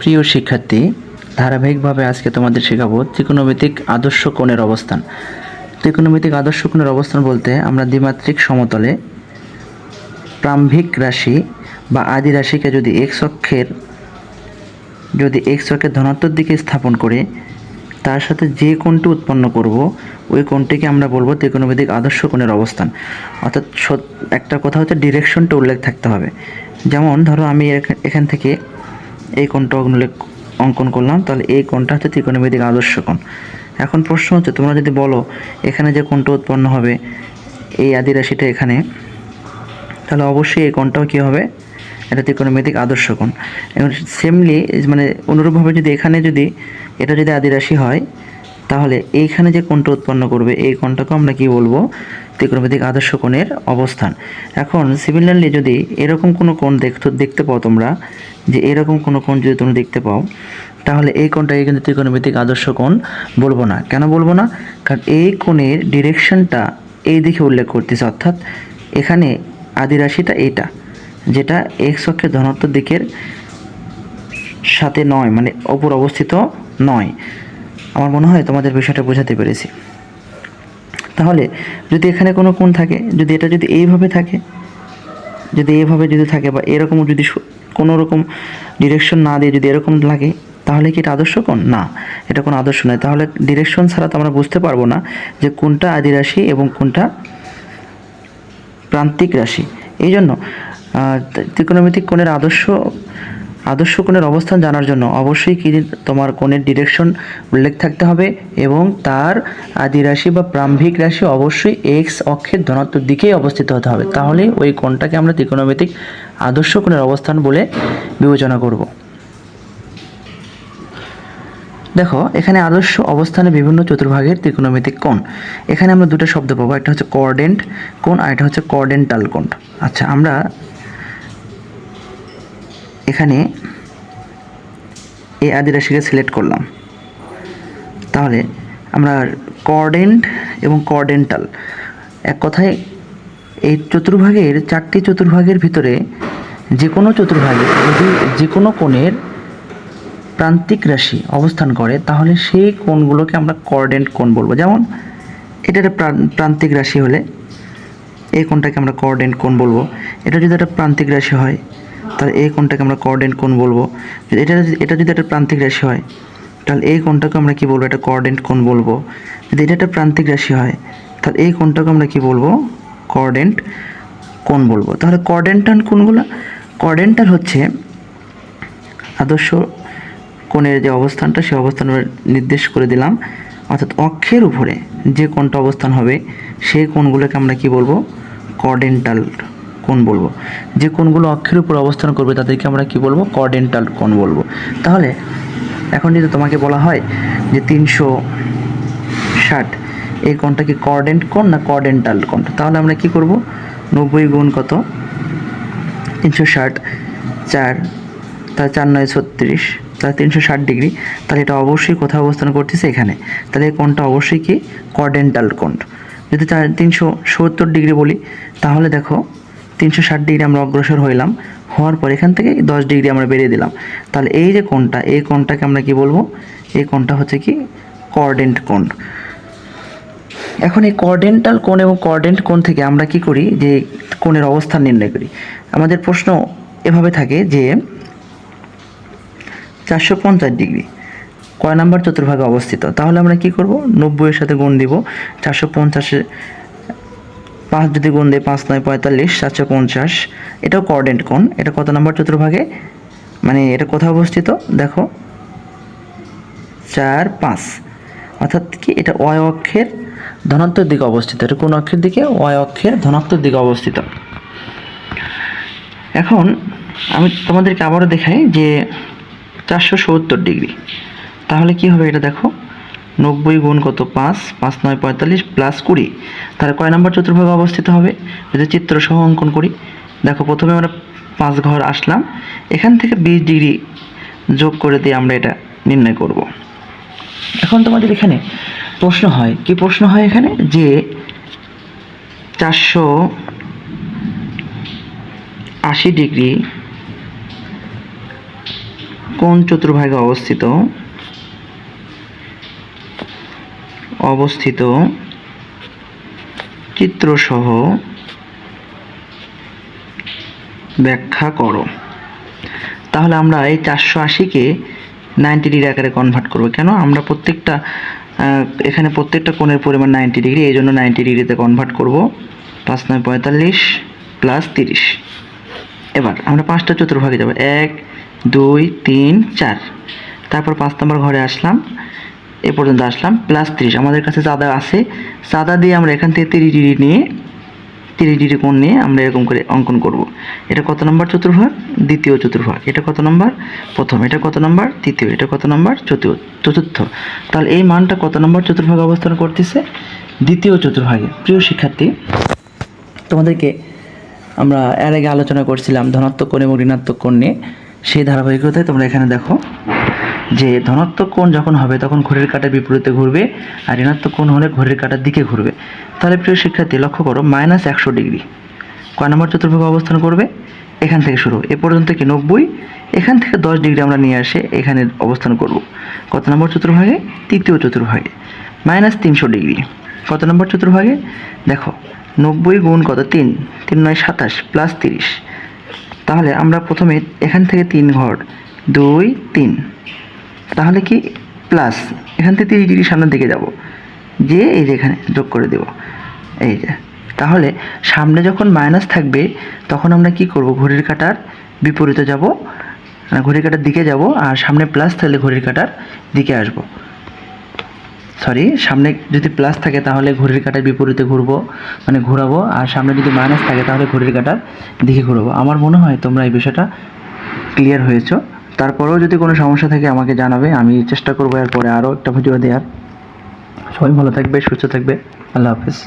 প্রিয় শিক্ষার্থী, ধারাবাহিকভাবে আজকে তোমাদের শেখাবো ত্রিকোণমিতিক আদর্শ কোণের অবস্থান। ত্রিকোণমিতিক আদর্শ কোণের অবস্থান বলতে আমরা দ্বিমাত্রিক সমতলে প্রাম্ভিক রাশি বা আদি রাশিকে যদি এক্স অক্ষের, যদি এক্স অক্ষের ধনাত্মক দিকে স্থাপন করে তার সাথে যে কোণটি উৎপন্ন করব, ওই কোণটিকে আমরা বলব ত্রিকোণমিতিক আদর্শ কোণের অবস্থান। অর্থাৎ একটা কথা হচ্ছে ডিরেকশনটা উল্লেখ থাকতে হবে। যেমন ধরো আমি এখা- এখান থেকে এই কোণটা অঙ্কন করলাম, তাহলে এই কোণটা হচ্ছে ত্রিকোণমিতিক আদর্শ কোণ। এখন প্রশ্ন হচ্ছে, তোমরা যদি বলো, এখানে যে কোণটা উৎপন্ন হবে, এই আদি রাশিটা এখানে, তাহলে অবশ্যই এই কোণটাও কী হবে? এটা ত্রিকোণমিতিক আদর্শ কোণ। এবং সেমলি মানে অনুরূপভাবে যদি এখানে যদি, এটা যদি আদিরাশি হয় তাহলে এইখানে যে কোণটা উৎপন্ন করবে, এই কোণটাকে আমরা কি বলব? ত্রিকোণমিতিক আদর্শ কোণের অবস্থান। এখন সিমিলারলি যদি এরকম কোনো কোণ দেখতে দেখতে পাও তোমরা, যে এরকম কোনো কোণ যদি তুমি দেখতে পাও, তাহলে এই কোণটাকে কিন্তু ত্রিকোণমিতিক আদর্শ কোণ বলব না। কেন বলব না? কারণ এই কোণের ডিরেকশনটা এই দিকে উল্লেখ করতেছে, অর্থাৎ এখানে আদি রাশিটা এটা যেটা এক্স অক্ষের ধনাত্মক দিকের সাথে নয় মানে অপর অবস্থিত নয়। আমার মনে হয় তোমাদের বিষয়টা বোঝাতে পেরেছি। তাহলে, যদি এখানে কোনো কোণ থাকে, যদি এটা যদি এইভাবে থাকে, যদি এইভাবে যদি থাকে বা এরকম যদি কোনো রকম ডিরেকশন না দিয়ে যদি এরকম লাগে, তাহলে কি এটা আদর্শ কোণ? না, এটা কোনো আদর্শ নয়। তাহলে ডিরেকশন ছাড়া তো আমরা বুঝতে পারব না যে কোনটা আদি রাশি এবং কোনটা প্রান্তিক রাশি। এই জন্য ত্রিকোণমিতিক কোণের আদর্শ আদর্শ কোণের অবস্থান জানার জন্য অবশ্যই কি তোমার কোণের ডিরেকশন উল্লেখ থাকতে হবে এবং তার আদি রাশি বা প্রাম্ভিক রাশি অবশ্যই এক্স অক্ষের ধনাত্মক দিকেই অবস্থিত হতে হবে। তাহলে ওই কোণটাকে আমরা ত্রিকোণমিতিক আদর্শ কোণের অবস্থান বলে বিবেচনা করব। দেখো, এখানে আদর্শ অবস্থানে বিভিন্ন চতুর্ভাগের ত্রিকোণমিতিক কোণ। এখানে আমরা দুটো শব্দ পাবো, একটা হচ্ছে কোঅর্ডেন্ট কোণ আর একটা হচ্ছে কোঅর্ডেন্টাল কোণ। আচ্ছা আমরা এখানে এই আদিরাশিকে সিলেক্ট করলাম। তাহলে আমরা কর্ডেন্ট এবং কোঅর্ডেন্টাল এক কথায় এই চতুর্ভাগের চারটি চতুর্ভাগের ভিতরে যে কোনো চতুর্ভাগে যদি যে কোনো কোণের প্রান্তিক রাশি অবস্থান করে, তাহলে সেই কোণগুলোকে আমরা কর্ডেন্ট কোণ বলব। যেমন এটা একটা প্রান- প্রান্তিক রাশি হলে এই কোণটাকে আমরা কর্ডেন্ট কোণ বলব। এটা যদি একটা প্রান্তিক রাশি হয় তাহলে এই কোণটাকে আমরা কর্ডেন্ট কোণ বলব। এটা যদি এটা যদি একটা প্রান্তিক রাশি হয়, তাহলে এই কোণটাকে আমরা কি বলব? এটা কর্ডেন্ট কোণ বলব। যদি এটা একটা প্রান্তিক রাশি হয়, তাহলে এই কোণটাকে আমরা কি বলব? কোঅর্ডেন্ট কোণ বলব। তাহলে কোঅর্ডেন্টাল কোণগুলো কোঅর্ডেন্টাল হচ্ছে আদর্শ কোণের যে অবস্থানটা, সেই অবস্থান নির্দেশ করে দিলাম। অর্থাৎ অক্ষের উপরে যে কোণটা অবস্থান হবে, সেই কোণগুলোকে আমরা কি বলব? কর্ডেন্টাল কোণ বলব? যে কোণগুলো অক্ষের উপর অবস্থান করবে, তাদেরকে আমরা কি বলব? কর্ডেন্টাল কোণ বলব। তাহলে, এখন যদি তোমাকে বলা হয় যে তিনশো ষাট, এই কোণটা কি কর্ডেন্ট কোণ না কর্ডেন্টাল কোণ? তাহলে আমরা কি করব? নব্বই গুণ কত? তিনশো ষাট, চার, তাহলে চার নয় ছত্রিশ, তাহলে তিনশো ষাট ডিগ্রি। তাহলে এটা অবশ্যই কোথাও অবস্থান করতেছে? এখানে। তাহলে এই কোণটা অবশ্যই কি? কর্ডেন্টাল কোণ। যদি চার তিনশো সত্তর ডিগ্রি বলি, তাহলে দেখো তিনশো ষাট ডিগ্রি আমরা অগ্রসর হইলাম, হওয়ার পর এখান থেকে দশ ডিগ্রি আমরা বেরিয়ে দিলাম। তাহলে এই যে কোণটা, এই কোণটাকে আমরা কি বলব? এই কোণটা হচ্ছে কি? কর্ডেন্ট কোণ। এখন এই কর্ডেন্টাল কোণ এবং কর্ডেন্ট কোণ থেকে আমরা কি করি? যে কোণের অবস্থান নির্ণয় করি। আমাদের প্রশ্ন এভাবে থাকে যে চারশো পঞ্চাশ ডিগ্রি কয় নাম্বার চতুর্ভাগে অবস্থিত? তাহলে আমরা কি করব? নব্বইয়ের সাথে গুণ দিব, চারশো পঞ্চাশে পাঁচ যদি গুণ দেয় পাঁচ নয় পঁয়তাল্লিশ সাতশো পঞ্চাশ। এটাও কর্ডেন্ট কোণ। এটা কত নাম্বার চতুর্ভাগে? মানে এটা কোথায় অবস্থিত? দেখো। চার, পাঁচ। অর্থাৎ কি এটা অয় অক্ষের ধনাত্মক দিকে অবস্থিত। এটা কোন অক্ষের দিকে? অয় অক্ষের ধনাত্মক দিকে অবস্থিত। এখন আমি তোমাদেরকে আবারও দেখাই যে চারশো সত্তর ডিগ্রি। তাহলে কি হবে এটা দেখো? নব্বই গুণ কত? পাঁচ পাঁচ নয় পঁয়তাল্লিশ প্লাস কুড়ি। তাহলে কয় নম্বর চতুর্ভাগে অবস্থিত হবে? যদি চিত্র সহ অঙ্কন করি, দেখো প্রথমে আমরা পাঁচ ঘর আসলাম। এখান থেকে বিশ ডিগ্রি যোগ করে দিয়ে আমরা এটা নির্ণয় করব। এখন তোমাদের এখানে প্রশ্ন হয়, কি প্রশ্ন হয় এখানে? যে চারশো আশি ডিগ্রি কোন চতুর্ভাগে অবস্থিত? অবস্থিত চিত্রসহ ব্যাখ্যা করো। তাহলে আমরা এই চারশো আশিকে নাইনটি ডিগ্রি আকারে কনভার্ট করব। কেন? আমরা প্রত্যেকটা এখানে প্রত্যেকটা কোণের পরিমাণ নাইনটি ডিগ্রি এই জন্য নাইনটি ডিগ্রিতে কনভার্ট করব। পাঁচ নয় পঁয়তাল্লিশ প্লাস তিরিশ। এবার আমরা পাঁচটা চতুর্ভাগে যাব। এক, দুই, তিন, চার। তারপর পাঁচ নম্বর ঘরে আসলাম। এ পর্যন্ত আসলাম। প্লাস তিরিশ। আমাদের কাছে চাঁদা আছে। চাঁদা দিয়ে আমরা এখান থেকে তিরিশ ডিগ্রি নিয়ে, তিরিশ ডিগ্রি কোণ নিয়ে আমরা এরকম করে অঙ্কন করব। এটা কত নম্বর চতুর্ভাগ দ্বিতীয় চতুর্ভাগ এটা কত নম্বর? প্রথম। এটা কত নম্বর? তৃতীয়। এটা কত নম্বর? চতুর্থ চতুর্থ। তাহলে এই মানটা কত নম্বর চতুর্ভাগে অবস্থান করতেছে? দ্বিতীয় চতুর্ভাগে প্রিয় শিক্ষার্থী, তোমাদেরকে আমরা এর আগে আলোচনা করছিলাম ধনাত্মক কোণ এবং ঋণাত্মক কোণ নিয়ে। সেই ধারাবাহিকতায় তোমরা এখানে দেখো। যে ধনাত্মক কোণ যখন হবে, তখন ঘড়ির কাঁটার বিপরীতে ঘুরবে আর ঋণাত্মক কোণ হলে ঘড়ির কাঁটার দিকে ঘুরবে। তাহলে প্রিয় শিক্ষার্থী, লক্ষ্য করো মাইনাস একশো ডিগ্রি। কয় নম্বর চতুর্ভাগে অবস্থান করবে? এখান থেকে শুরু। এ পর্যন্ত কি নব্বই? এখান থেকে দশ ডিগ্রি আমরা নিয়ে আসে এখানে অবস্থান করব। কত নম্বর চতুর্ভাগে? তৃতীয় চতুর্ভাগে। মাইনাস তিনশো ডিগ্রি। কত নম্বর চতুর্ভাগে? দেখো, নব্বই গুণ কত? তিন। তিন নয় সাতাশ প্লাস তিরিশ। তাহলে আমরা প্রথমে এখান থেকে তিন ঘর, দুই, তিন। তাহলে কি? প্লাস এখান থেকে তিরিশ ডিগ্রি সামনের দিকে যাব। যে এই যে এখানে যোগ করে দেব। এই যে। তাহলে সামনে যখন মাইনাস থাকবে, তখন আমরা কি করব? ঘড়ির কাটার বিপরীতে যাব। ঘড়ির কাটার দিকে যাব। আর সামনে প্লাস থাকলে ঘড়ির কাটার দিকে আসব। সরি সামনে যদি প্লাস থাকে তাহলে ঘড়ির কাটার বিপরীতে ঘুরবো মানে ঘোরাবো। আর সামনে যদি মাইনাস থাকে তাহলে ঘড়ির কাটার দিকে ঘুরবো। আমার মনে হয় তোমরা এই বিষয়টা ক্লিয়ার হয়েছো। তারপরেও যদি কোনো সমস্যা থাকে আমাকে জানাবে, আমি চেষ্টা করব এরপরে আরও একটা ভিডিও দেওয়ার সবাই ভালো থাকবে, সুস্থ থাকবে। আল্লাহ হাফিজ।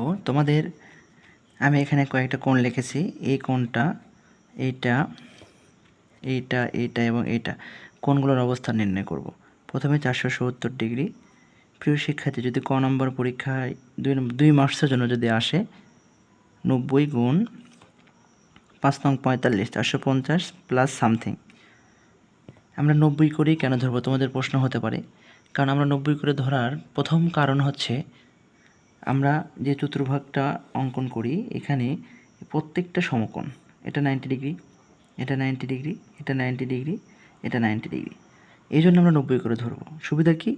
ও, তোমাদের, আমি এখানে কয়েকটা কোণ লিখেছি। এই কোণটা, এইটা এইটা এইটা এবং এইটা। কোণগুলোর অবস্থান নির্ণয় করব। প্রথমে চারশো সত্তর ডিগ্রি প্রিয় শিক্ষার্থী, যদি ক নম্বর পরীক্ষায় দুই দুই মার্কসের জন্য যদি আসে, নব্বই গুণ পাঁচ নং পঁয়তাল্লিশ, চারশো পঞ্চাশ প্লাস সামথিং আমরা নব্বই করেই কেন ধরবো? তোমাদের প্রশ্ন হতে পারে। কারণ আমরা নব্বই করে ধরার প্রথম কারণ হচ্ছে, আমরা যে চতুর্ভাগটা অঙ্কন করি, এখানে প্রত্যেকটা সমকোণ, এটা নাইনটি ডিগ্রি এটা নাইনটি ডিগ্রি এটা নাইনটি ডিগ্রি এটা নাইনটি ডিগ্রি এই জন্য আমরা নব্বই করে ধরবো। সুবিধা কি?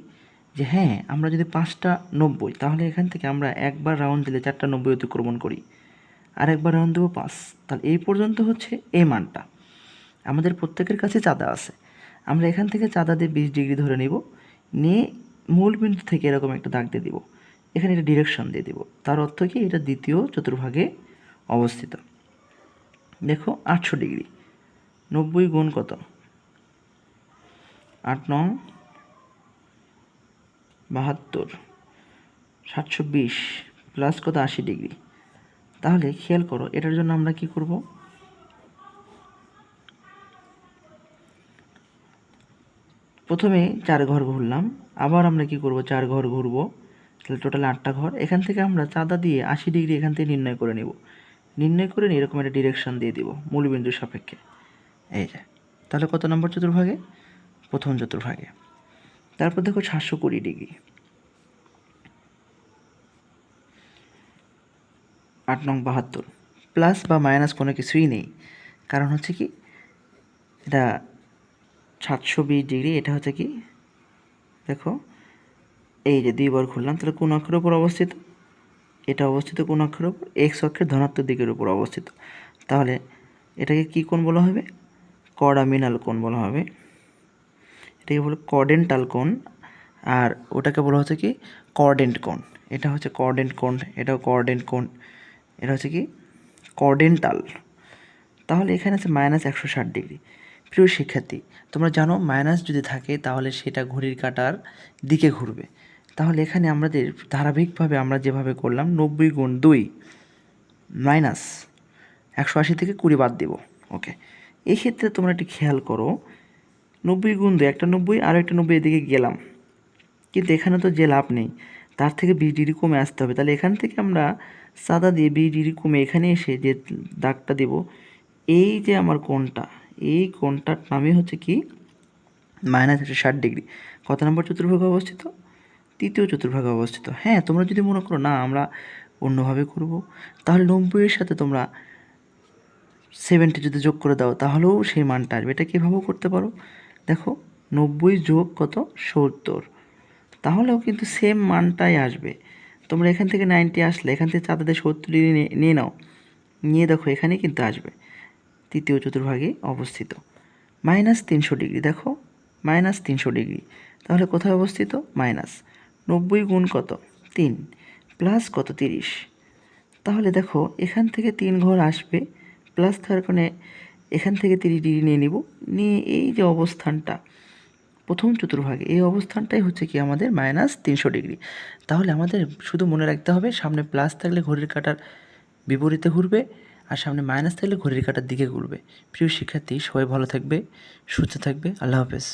যে হ্যাঁ আমরা যদি পাঁচটা নব্বই, তাহলে এখান থেকে আমরা একবার রাউন্ড দিলে চারটা নব্বই অতিক্রমণ করি। আর একবার রাউন্ড দেবো পাঁচ। তাহলে এই পর্যন্ত হচ্ছে এই মানটা। আমাদের প্রত্যেকের কাছে চাঁদা আছে। আমরা এখান থেকে চাঁদা দিয়ে বিশ ডিগ্রি ধরে নিব। নিয়ে মূল বিন্দু থেকে এরকম একটা দাগ দিয়ে দিব। এখানে একটা ডিরেকশন দিয়ে দিব। তার অর্থ কি? এটা দ্বিতীয় চতুর্ভাগে অবস্থিত। দেখো, আটশো ডিগ্রি। নব্বই গুণ কত? আট নং বাহাত্তর, সাতশো বিশ প্লাস কত? আশি ডিগ্রি তাহলে খেয়াল করো, এটার জন্য আমরা কি করব? প্রথমে চার ঘর ঘুরলাম, আবার আমরা কি করব? চার ঘর ঘুরবো, তাহলে টোটাল আটটা ঘর। এখান থেকে আমরা চাঁদা দিয়ে আশি ডিগ্রি এখান থেকে নির্ণয় করে নিব। নির্ণয় করে নিয়ে এরকম একটা ডিরেকশন দিয়ে দিব, মূলবিন্দুর সাপেক্ষে। এই যে, তাহলে কত নম্বর চতুর্ভাগে? প্রথম চতুর্ভাগে। তারপর দেখো সাতশো কুড়ি ডিগ্রি। আট নং বাহাত্তর। প্লাস বা মাইনাস কোনো কিছুই নেই। কারণ হচ্ছে কি, এটা সাতশো বিশ ডিগ্রি, এটা হচ্ছে কি, দেখো, এই যে দুইবার খুললাম, তাহলে কোন অক্ষের উপর অবস্থিত? এটা অবস্থিত কোন অক্ষের উপর? এক্স অক্ষের ধনাত্মক দিকের উপর অবস্থিত। তাহলে এটাকে কি কোণ বলা হবে? কডামিনাল কোণ বলা হবে। এটাকে বলে কর্ডেন্টাল কোণ, আর ওটাকে বলা হচ্ছে কি কর্ডেন্ট কোণ। এটা হচ্ছে কর্ডেন্ট কোণ, এটাও কর্ডেন্ট কোণ, এটা হচ্ছে কি কর্ডেন্টাল তাহলে এখানে আছে মাইনাস একশো ষাট ডিগ্রি প্রিয় শিক্ষার্থী, তোমরা জানো মাইনাস যদি থাকে তাহলে সেটা ঘড়ির কাটার দিকে ঘুরবে। তাহলে এখানে আমাদের ধারাবাহিকভাবে আমরা যেভাবে করলাম, নব্বই গুণ দুই মাইনাস একশো আশি থেকে কুড়ি বাদ দেব। ওকে এই ক্ষেত্রে তোমরা একটু খেয়াল করো নব্বই গুণ দুই, একটা নব্বই আর একটা নব্বই এদিকে গেলাম। কিন্তু এখানে তো যে লাভ নেই, তার থেকে বিশ ডিগ্রি কমে আসতে হবে। তাহলে এখান থেকে আমরা সাদা দিয়ে বি ডিগ্রি কমে এখানে এসে যে দাগটা দেব, এই যে আমার কোণটা, এই কোণটার নামই হচ্ছে কি? মাইনাস একশো ষাট ডিগ্রি। কত নম্বর চতুর্ভাগে অবস্থিত? তৃতীয় চতুর্ভাগে অবস্থিত। হ্যাঁ তোমরা যদি মনে করো, না, আমরা অন্যভাবে করব, তাহলে নব্বইয়ের সাথে তোমরা সেভেন্টি যদি যোগ করে দাও, তাহলেও সেই মানটা আসবে। এটা কীভাবেও করতে পারো? দেখো, নব্বই যোগ কত? সত্তর। তাহলেও কিন্তু সেম মানটাই আসবে। তোমরা এখান থেকে নাইনটি আসলে, এখান থেকে চাঁদাতে সত্তর নিয়ে- নাও। নিয়ে দেখো এখানেই কিন্তু আসবে। তৃতীয় চতুর্ভাগে অবস্থিত। মাইনাস তিনশো ডিগ্রি, দেখো। মাইনাস তিনশো ডিগ্রি। তাহলে কোথায় অবস্থিত? মাইনাস নব্বই গুণ কত? তিন। প্লাস কত? তিরিশ। তাহলে দেখো, এখান থেকে তিন ঘর আসবে প্লাস থাকার কারণে এখান থেকে তিরিশ ডিগ্রি নিয়ে নিব। নিয়ে এই যে অবস্থানটা, প্রথম চতুর্ভাগে, এই অবস্থানটাই হচ্ছে কি আমাদের মাইনাস তিনশো ডিগ্রি। তাহলে আমাদের শুধু মনে রাখতে হবে, সামনে প্লাস থাকলে ঘড়ির কাটার বিপরীতে ঘুরবে, আর সামনে মাইনাস থাকলে ঘড়ির কাটার দিকে ঘুরবে। প্রিয় শিক্ষার্থী, সবাই ভালো থাকবে, সুস্থ থাকবে, আল্লাহ হাফেজ।